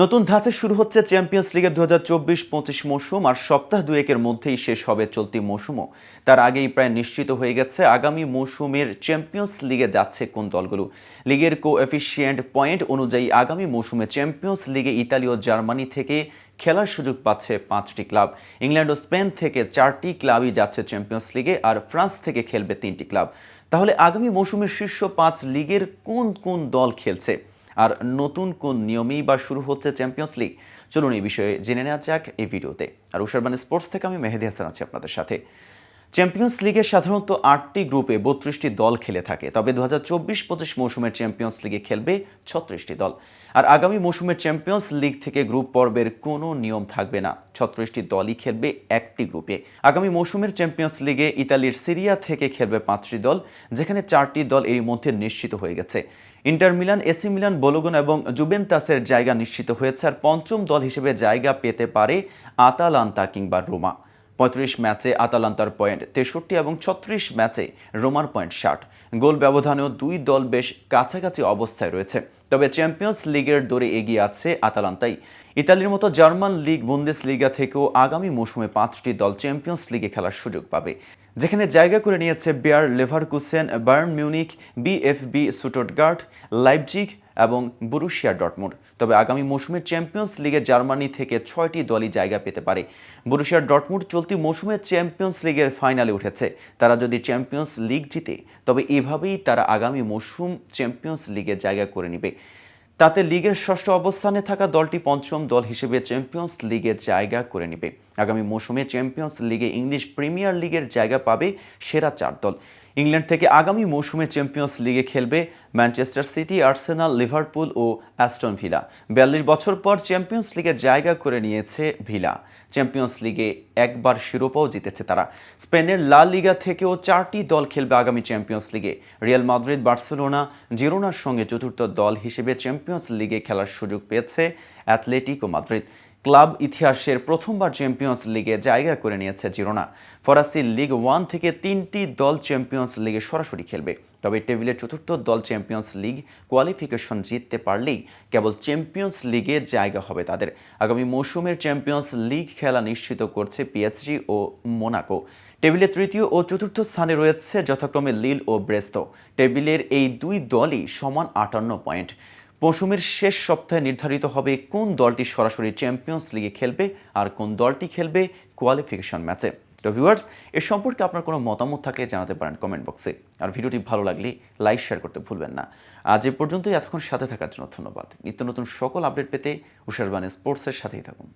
নতুন ধাঁচে শুরু হচ্ছে চ্যাম্পিয়ন্স লিগের দু হাজার চব্বিশ পঁচিশ মৌসুম আর সপ্তাহ দুয়েকের মধ্যেই শেষ হবে চলতি মৌসুমও। তার আগেই প্রায় নিশ্চিত হয়ে গেছে আগামী মৌসুমের চ্যাম্পিয়ন্স লিগে যাচ্ছে কোন দলগুলো। লিগের কো এফিসিয়েন্ট পয়েন্ট অনুযায়ী আগামী মৌসুমে চ্যাম্পিয়ন্স লিগে ইতালি ও জার্মানি থেকে খেলার সুযোগ পাচ্ছে পাঁচটি ক্লাব। ইংল্যান্ড ও স্পেন থেকে চারটি ক্লাবই যাচ্ছে চ্যাম্পিয়ন্স লিগে আর ফ্রান্স থেকে খেলবে তিনটি ক্লাব। তাহলে আগামী মৌসুমের শীর্ষ পাঁচ লিগের কোন কোন দল খেলছে? আর নতুন কোন নিয়মেই বা শুরু হচ্ছে চ্যাম্পিয়ন্স লিগ চলুন এই বিষয়ে জেনে নেওয়া যাক এই ভিডিওতে। আর উষারবান স্পোর্টস থেকে আমি মেহেদি হাসান আছি আপনাদের সাথে। চ্যাম্পিয়ন্স লিগে সাধারণত আটটি গ্রুপে বত্রিশটি দল খেলে থাকে, তবে দু হাজার চব্বিশ পঁচিশ মৌসুমের চ্যাম্পিয়ন্স লিগে খেলবে ছত্রিশটি দল। আর আগামী মৌসুমের চ্যাম্পিয়ন্স লিগ থেকে গ্রুপ পর্বের কোনো নিয়ম থাকবে না, ছত্রিশটি দলই খেলবে একটি গ্রুপে। আগামী মৌসুমের চ্যাম্পিয়ন্স লিগে ইতালির সিরিয়া থেকে খেলবে পাঁচটি দল, যেখানে চারটি দল এর মধ্যে নিশ্চিত হয়ে গেছে। Inter Milan, AC Milan, Bologna এবং জুবেন্তাসের জায়গা নিশ্চিত হয়েছে, আর পঞ্চম দল হিসেবে জায়গা পেতে পারে আতালান্তা কিংবা রোমা। পঁয়ত্রিশ ম্যাচে আতালান্তার পয়েন্ট তেষট্টি এবং ছত্রিশ ম্যাচে রোমার পয়েন্ট ষাট। গোল ব্যবধানেও দুই দল বেশ কাছাকাছি অবস্থায় রয়েছে। তবে চ্যাম্পিয়ন্স লিগের দৌড়ে এগিয়ে আছে আতালান্তাই। ইতালির মতো জার্মান লিগ বুন্দেস লিগা থেকেও আগামী মৌসুমে পাঁচটি দল চ্যাম্পিয়ন্স লিগে খেলার সুযোগ পাবে, যেখানে জায়গা করে নিয়েছে Bayer Leverkusen Bayern Munich VfB Stuttgart, Leipzig এবং বুরুশিয়া ডটমুড তবে আগামী মৌসুমে চ্যাম্পিয়ন্স লিগে জার্মানি থেকে ছয়টি দলই জায়গা পেতে পারে। বুরুশিয়া ডটমুড চলতি মৌসুমে চ্যাম্পিয়ন্স লিগের ফাইনালে উঠেছে। তারা যদি চ্যাম্পিয়ন্স লিগ জিতে, তবে এভাবেই তারা আগামী মৌসুম চ্যাম্পিয়ন্স লিগে জায়গা করে নেবে। তাতে লিগের ষষ্ঠ অবস্থানে থাকা দলটি পঞ্চম দল হিসেবে চ্যাম্পিয়ন্স লিগের জায়গা করে নেবে। আগামী মৌসুমে চ্যাম্পিয়ন্স লিগে ইংলিশ প্রিমিয়ার লিগের জায়গা পাবে সেরা চার দল। ইংল্যান্ড থেকে আগামী মৌসুমে চ্যাম্পিয়ন্স লিগে খেলবে ম্যানচেস্টার সিটি, আর্সেনাল, লিভারপুল ও অ্যাস্টন ভিলা। বিয়াল্লিশ বছর পর চ্যাম্পিয়ন্স লিগে জায়গা করে নিয়েছে ভিলা। চ্যাম্পিয়ন্স লিগে একবার শিরোপাও জিতেছে তারা। স্পেনের লা লিগা থেকেও চারটি দল খেলবে আগামী চ্যাম্পিয়ন্স লিগে। রিয়াল মাদ্রিদ, বার্সেলোনা, জিরোনার সঙ্গে চতুর্থ দল হিসেবে চ্যাম্পিয়ন্স লিগে খেলার সুযোগ পেয়েছে অ্যাথলেটিকো মাদ্রিদ। ক্লাব ইতিহাসের প্রথমবার চ্যাম্পিয়ন্স লিগে জায়গা করে নিয়েছে জিরোনা। ফরাসি লিগ ওয়ান থেকে তিনটি দল চ্যাম্পিয়ন্স লিগে সরাসরি খেলবে। তবে টেবিলের চতুর্থ দল চ্যাম্পিয়ন্স লিগ কোয়ালিফিকেশন জিততে পারলেই কেবল চ্যাম্পিয়ন্স লিগে জায়গা হবে তাদের। আগামী মৌসুমের চ্যাম্পিয়ন্স লিগ খেলা নিশ্চিত করছে পিএইচডি ও মোনাকো। টেবিলে তৃতীয় ও চতুর্থ স্থানে রয়েছে যথাক্রমে লিল ও ব্রেস্তো। টেবিলের এই দুই দলই সমান আটান্ন পয়েন্ট। মৌসুমের শেষ সপ্তাহে নির্ধারিত হবে কোন দলটি সরাসরি চ্যাম্পিয়ন্স লিগে খেলবে আর কোন দলটি খেলবে কোয়ালিফিকেশন ম্যাচে তো ভিউয়ার্স এ সম্পর্কে আপনার কোনো মতামত থাকলে জানাতে পারেন কমেন্ট বক্সে আর ভিডিওটি ভালো লাগলে লাইক শেয়ার করতে ভুলবেন না। আজ এ পর্যন্তই, এতক্ষণ সাথে থাকার জন্য ধন্যবাদ। নিত্য নতুন সকল আপডেট পেতে উষারবান স্পোর্টসের সাথেই থাকুন।